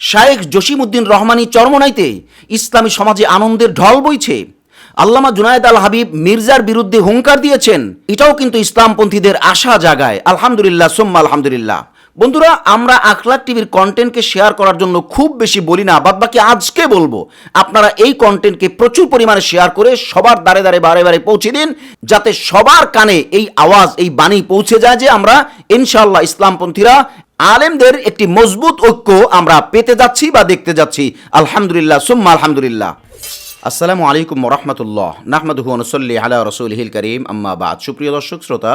শায়েখ জসিমউদ্দিন রহমানী চরমনাইতে ইসলামী সমাজে আনন্দের ঢল বইছে। আল্লামা জুনায়েদ আল হাবিব মির্জার বিরুদ্ধে হুঙ্কার দিয়েছেন, এটাও কিন্তু ইসলামপন্থীদের আশা জাগায়। আলহামদুলিল্লাহ, সোম্মা আলহামদুলিল্লাহ। বন্ধুরা, আমরা আখলাক টিভির কন্টেন্টকে শেয়ার করার জন্য খুব বেশি বলি না বাদ বাকি আজকে বলব, আপনারা এই কন্টেন্টকে প্রচুর পরিমাণে শেয়ার করে সবার দ্বারে দ্বারে বারে বারে পৌঁছে দিন, যাতে সবার কানে এই আওয়াজ, এই বাণী পৌঁছে যায় যে আমরা ইনশাল্লাহ ইসলামপন্থীরা আলেমদের একটি মজবুত ঐক্য আমরা পেতে যাচ্ছি বা দেখতে যাচ্ছি। আলহামদুলিল্লাহ, সুম্মা আলহামদুলিল্লাহ। আসসালামু আলাইকুম রহমতুল্লাহ। নাহমাদুহু নসল্লি আলা রসুল হিল করিম, আম্মা বাদ। সুপ্রিয় দর্শক, শ্রোতা,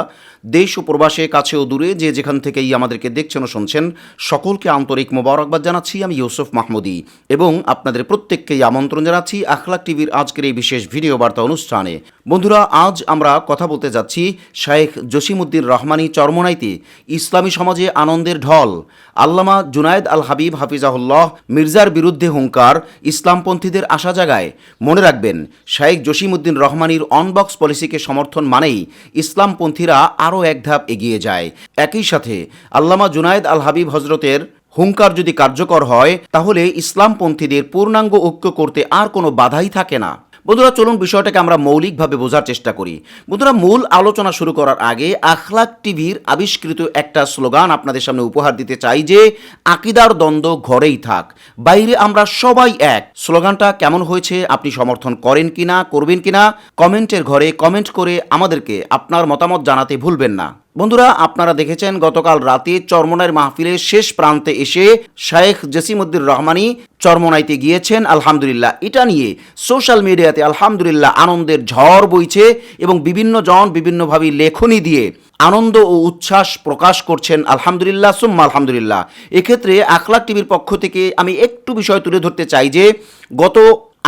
দেশ ও প্রবাসে, কাছে ও দূরে যে যেখান থেকেই আমাদেরকে দেখছেন ও শুনছেন, সকলকে আন্তরিক মোবারকবাদ জানাচ্ছি। আমি ইউসুফ মাহমুদি এবং আপনাদের প্রত্যেককেই আমন্ত্রণ জানাচ্ছি আখলাক টিভির আজকের এই বিশেষ ভিডিও বার্তা অনুষ্ঠানে। বন্ধুরা, আজ আমরা কথা বলতে যাচ্ছি শায়েখ জসিমউদ্দিন রহমানী চরমনাইতে, ইসলামী সমাজে আনন্দের ঢল। আল্লামা জুনায়েদ আল হাবিব হাফিজাহুল্লাহ মির্জার বিরুদ্ধে হুঙ্কার, ইসলামপন্থীদের আশা জাগায়। মনে রাখবেন, শায়েখ জসিমউদ্দিন রহমানির অনবক্স পলিসিকে সমর্থন মানেই ইসলামপন্থীরা আরও এক ধাপ এগিয়ে যায়। একই সাথে, আল্লামা জুনায়েদ আল হাবিব হজরতের হুঙ্কার যদি কার্যকর হয়, তাহলে ইসলামপন্থীদের পূর্ণাঙ্গ ঐক্য করতে আর কোনো বাধাই থাকে না। বন্ধুরা, চলুন বিষয়টাকে আমরা মৌলিকভাবে বোঝার চেষ্টা করি। বন্ধুরা, মূল আলোচনা শুরু করার আগে আখলাক টিভির আবিষ্কৃত একটা স্লোগান আপনাদের সামনে উপহার দিতে চাই যে, আকিদার দ্বন্দ্ব ঘরেই থাক, বাইরে আমরা সবাই এক। স্লোগানটা কেমন হয়েছে, আপনি সমর্থন করেন কিনা, করবেন কিনা? কমেন্টের ঘরে কমেন্ট করে আমাদেরকে আপনার মতামত জানাতে ভুলবেন না। বন্ধুরা, আপনারা দেখেছেন গতকাল রাতে চরমনাইয়ের মাহফিলের শেষ প্রান্তে এসে শায়েখ জসিমউদ্দিন রহমানি চরমনাইতে গিয়েছেন, আলহামদুলিল্লাহ। এটা নিয়ে সোশ্যাল মিডিয়াতে আলহামদুলিল্লাহ আনন্দের ঝড় বইছে এবং বিভিন্ন জন বিভিন্নভাবে লেখনী দিয়ে আনন্দ ও উচ্ছ্বাস প্রকাশ করছেন, আলহামদুলিল্লাহ, সুম্মা আলহামদুলিল্লাহ। এক্ষেত্রে আখলাক টিভির পক্ষ থেকে আমি একটু বিষয় তুলে ধরতে চাই যে, গত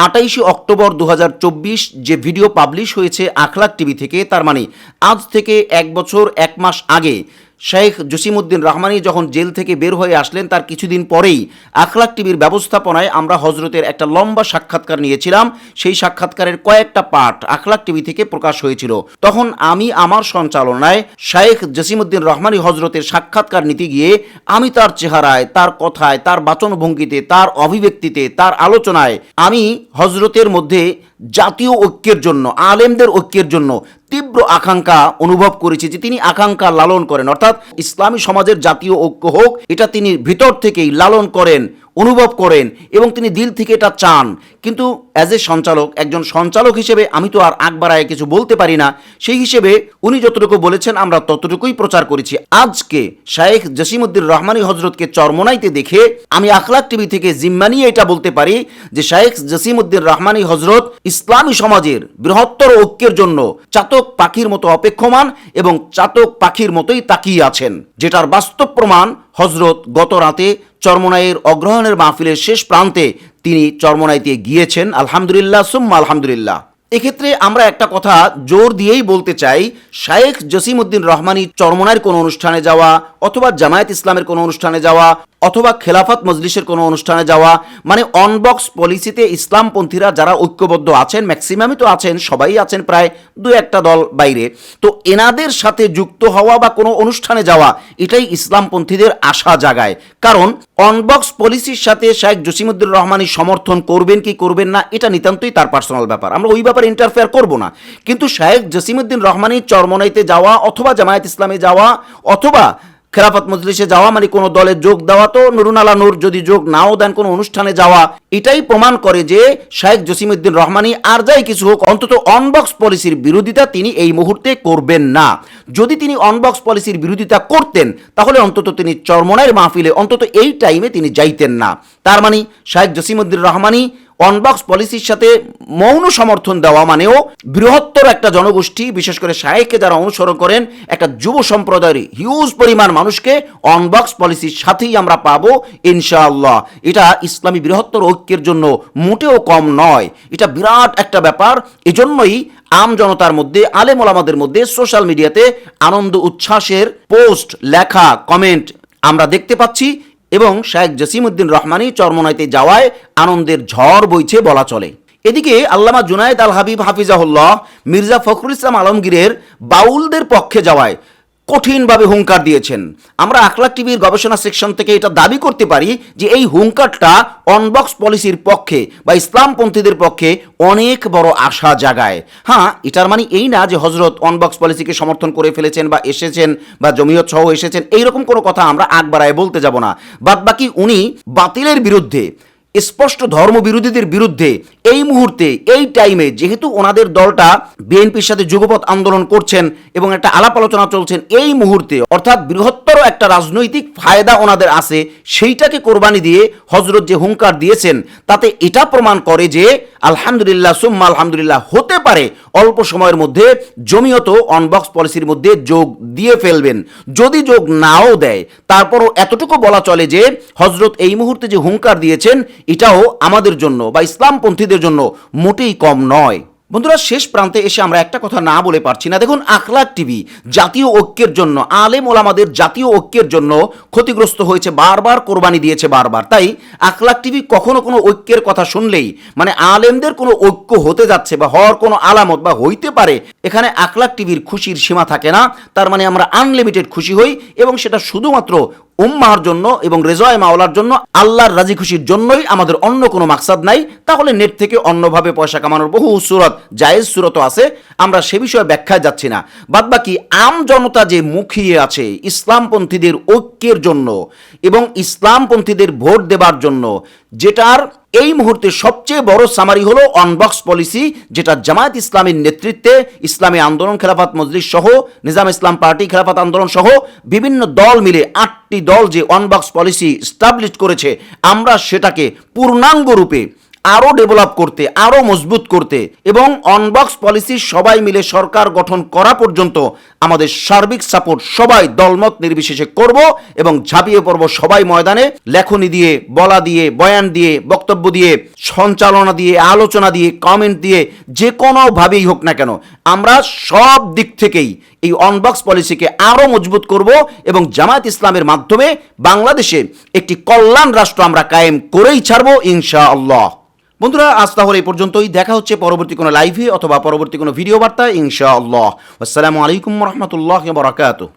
আটাইশে অক্টোবর দু হাজার চব্বিশ যে ভিডিও পাবলিশ হয়েছে আখলাক টিভি থেকে, তার মানে আজ থেকে এক বছর, এক মাস আগে শেখ জসিমউদ্দিন রহমানি যখন জেল থেকে বের হয়ে আসলেন, তার কিছুদিন পরেই আখলাক টিভির ব্যবস্থাপনায় আমরা হজরতের একটা লম্বা সাক্ষাৎকার নিয়েছিলাম। সেই সাক্ষাৎকারের কয়েকটা পাঠ আখলাক টিভি থেকে প্রকাশ হয়েছিল। তখন আমি আমার সঞ্চালনায় শায়েখ জসিমউদ্দিন রহমানি হজরতের সাক্ষাৎকার নিতে গিয়ে আমি তার চেহারায়, তার কথায়, তার বাচনভঙ্গিতে, তার অভিব্যক্তিতে, তার আলোচনায় আমি হজরতের মধ্যে জাতীয় ঐক্যের জন্য, আলেমদের ঐক্যের জন্য তীব্র আকাঙ্ক্ষা অনুভব করেছে যে তিনি আকাঙ্ক্ষা লালন করেন। অর্থাৎ ইসলামী সমাজের জাতীয় ঐক্য হোক, এটা তিনি ভিতর থেকেই লালন করেন। অনুভব করেন এবং তিনি দিল থেকে এটা চান। কিন্তু অ্যাজ এ সঞ্চালক, একজন সঞ্চালক হিসেবে আমি তো আর আগ বাড়ায় কিছু বলতে পারি না। সেই হিসেবে উনি যতটুকু বলেছেন, আমরা ততটুকুই প্রচার করেছি। আজকে শায়েখ জসিমউদ্দিন রহমানী হজরতকে চরমনাইতে দেখে আমি আখলাক টিভি থেকে জিম্মা নিয়ে এটা বলতে পারি যে শায়েখ জসিমউদ্দিন রহমানী হজরত ইসলামী সমাজের বৃহত্তর ঐক্যের জন্য চাতক পাখির মতো অপেক্ষমান এবং চাতক পাখির মতোই তাকিয়ে আছেন, যেটার বাস্তব প্রমাণ হজরত গত রাতে চরমনাইয়ের অগ্রহণের মাহফিলের শেষ প্রান্তে তিনি চরমনাইতে গিয়েছেন। আলহামদুলিল্লাহ, সুম্মা আলহামদুলিল্লাহ। এক্ষেত্রে আমরা একটা কথা জোর দিয়েই বলতে চাই, শায়েখ জসিমউদ্দিন রহমানি চরমনাইয়ের কোনো অনুষ্ঠানে যাওয়া অথবা জামায়াত ইসলামের কোনো অনুষ্ঠানে যাওয়া অথবা খেলাফত মজলিসের কোনো অনুষ্ঠানে যাওয়া মানে অনবক্স পলিসিতে ইসলামপন্থীরা যারা ঐক্যবদ্ধ আছেন ম্যাক্সিমামই তো আছেন, সবাই আছেন প্রায় দু একটা দল বাইরে। তো এনাদের সাথে যুক্ত হওয়া বা কোনো অনুষ্ঠানে যাওয়া, এটাই ইসলামপন্থীদের আশা জাগায়। কারণ অনবক্স পলিসির সাথে শাহেখ জসিমুদ্দুর রহমানি সমর্থন করবেন কি করবেন না, এটা নিতান্তই তার পার্সোনাল ব্যাপার। আমরা ওই ব্যাপারে ইন্টারফেয়ার করব না। কিন্তু শাহেখ জসিমুদ্দিন রহমানি চরমনাইতে যাওয়া, অথবা জামায়াত ইসলামে যাওয়া, অথবা খেলাফত মজলিসে যাওয়া মানে কোনো দলে যোগ দেওয়া তো নুরুন আলা নূর যদি যোগ নাও দেন কোনো অনুষ্ঠানে যাওয়া, এটাই প্রমাণ করে যে শাহেখ জসিমউদ্দিন রহমানি আর যাই কিছু হোক, অন্তত অনবক্স পলিসির বিরোধিতা তিনি এই মুহূর্তে করবেন না। যদি তিনি অনবক্স পলিসির বিরোধিতা করতেন, তাহলে অন্তত তিনি চরমনায়ের মাহফিলে, অন্তত এই টাইমে তিনি যাইতেন না। তার মানে শাহেখ জসিমউদ্দিন রহমানি অনবক্স পলিসির সাথে মৌন সমর্থন দেওয়া মানেও বৃহত্তর একটা জনগোষ্ঠী, বিশেষ করে শায়েককে যারা অনুসরণ করেন, একটা যুব সম্প্রদায়ের হিউজ পরিমাণ মানুষকে অনবক্স পলিসির সাথেই আমরা পাবো ইনশাআল্লাহ। এটা ইসলামী বৃহত্তর ঐক্যের জন্য মোটেও কম নয়। এটা বিরাট একটা ব্যাপার। এজন্যই আম জনতার মধ্যে, আলেম ওলামাদের মধ্যে সোশ্যাল মিডিয়াতে আনন্দ উচ্ছ্বাসের পোস্ট লেখা কমেন্ট আমরা দেখতে পাচ্ছি। এবং শেখ জসিমউদ্দিন রহমানি চরমনাইতে যাওয়ায় আনন্দের ঝড় বইছে বলা চলে। এদিকে আল্লামা জুনায়েদ আল হাবিব হাফিজাহুল্লাহ, মির্জা ফখরুল ইসলাম আলমগীরের বাউলদের পক্ষে যাওয়ায় কঠিনভাবে হুঙ্কার দিয়েছেন। আমরা আখলাক টিভির গবেষণা সেকশন থেকে এটা দাবি করতে পারি যে এই হুঙ্কারটা অনবক্স পলিসির পক্ষে বা ইসলামপন্থীদের পক্ষে অনেক বড় আশা জাগায়। হ্যাঁ এটার মানে এই না যে হজরত অনবক্স পলিসিকে সমর্থন করে ফেলেছেন বা এসেছেন বা জমিয়ত সহ এসেছেন, এইরকম কোনো কথা আমরা আগ বাড়ায় বলতে যাব না। বাদ বাকি উনি বাতিলের বিরুদ্ধে স্পষ্ট ধর্মবিরোধীদের বিরুদ্ধে এই মুহূর্তে, এই টাইমে যেহেতু ওনাদের দলটা বিএনপির সাথে যুগপথ আন্দোলন করছেন এবং একটা আলাপ আলোচনা চলছেন, এই মুহূর্তে অর্থাৎ বৃহত্তর একটা রাজনৈতিক ফায়দা ওনাদের আছে, সেইটাকে কোরবানি দিয়ে হজরত যে হুঙ্কার দিয়েছেন, তাতে এটা প্রমাণ করে যে আলহামদুলিল্লাহ, সুম্মা আলহামদুলিল্লাহ হতে পারে, অল্প সময়ের মধ্যে জমিয়ত অনবক্স পলিসির মধ্যে যোগ দিয়ে ফেলবেন। যদি যোগ নাও দেয়, তারপরও এতটুকু বলা চলে যে হজরত এই মুহূর্তে যে হুঙ্কার দিয়েছেন এটাও আমাদের জন্য বা ইসলামপন্থীদের জন্য মোটেই কম নয়। বন্ধুরা, শেষ প্রান্তে এসে আমরা একটা কথা না বলে পারছি না। দেখুন, আখলাক টিভি, জাতীয় ঐক্যের জন্য, আলেম ওলামাদের জাতীয় ঐক্যের জন্য ক্ষতিগ্রস্ত হয়েছে, বারবার কোরবানি দিয়েছে বারবার। তাই আখলাক টিভি কখনো কোনো ঐক্যের কথা শুনলেই মানে আলেমদের কোনো ঐক্য হতে যাচ্ছে বা হওয়ার কোনো আলামত বা হইতে পারে এখানে আখলাক টিভির খুশির সীমা থাকে না। তার মানে আমরা আনলিমিটেড খুশি হই এবং সেটা শুধুমাত্র উম্মার জন্য এবং রেজয় মাওলার জন্য, আল্লাহর রাজি খুশির জন্যই আমাদের অন্য কোনো মাকসাদ নাই। তাহলে নেট থেকে অন্যভাবে পয়সা কামানোর বহু সুরত, জায়েজ সুরতও আছে। আমরা সে বিষয়ে ব্যাখ্যায় যাচ্ছি না। বাদবাকি আম জনতা যে মুখিয়ে আছে ইসলামপন্থীদের ঐক্যের জন্য এবং ইসলামপন্থীদের ভোট দেবার জন্য, যেটার এই মুহূর্তে সবচেয়ে বড় সামারি হলো অনবক্স পলিসি যেটা জামায়াত ইসলামের নেতৃত্বে ইসলামী আন্দোলন, খেলাফাত মজলিস সহ, নিজাম ইসলাম পার্টি, খেলাফাত আন্দোলন সহ বিভিন্ন দল মিলে আটটি দল যে অনবক্স পলিসি স্টাবলিশ করেছে, আমরা সেটাকে পূর্ণাঙ্গ রূপে আরও ডেভেলপ করতে আরও মজবুত করতে এবং অনবক্স পলিসি সবাই মিলে সরকার গঠন করা পর্যন্ত আমাদের সার্বিক সাপোর্ট সবাই দলমত নির্বিশেষে করব এবং ঝাঁপিয়ে পড়ব সবাই ময়দানে। লেখনি দিয়ে, বলা দিয়ে, বয়ান দিয়ে, বক্তব্য দিয়ে, সঞ্চালনা দিয়ে, আলোচনা দিয়ে কমেন্ট দিয়ে, যে কোনোভাবেই হোক না কেন, আমরা সব দিক থেকেই এই অনবক্স পলিসিকে আরও মজবুত করব এবং জামায়াত ইসলামের মাধ্যমে বাংলাদেশে একটি কল্যাণ রাষ্ট্র আমরা কায়েম করেই ছাড়বো, ইনশাআল্লাহ। বন্ধুরা, আজ তাহলে এই পর্যন্তই। দেখা হচ্ছে পরবর্তী কোনো লাইভে অথবা পরবর্তী কোনো ভিডিও বার্তা ইনশাআল্লাহ। আসসালামু আলাইকুম রহমতুল্লাহ বরাকাতুহ।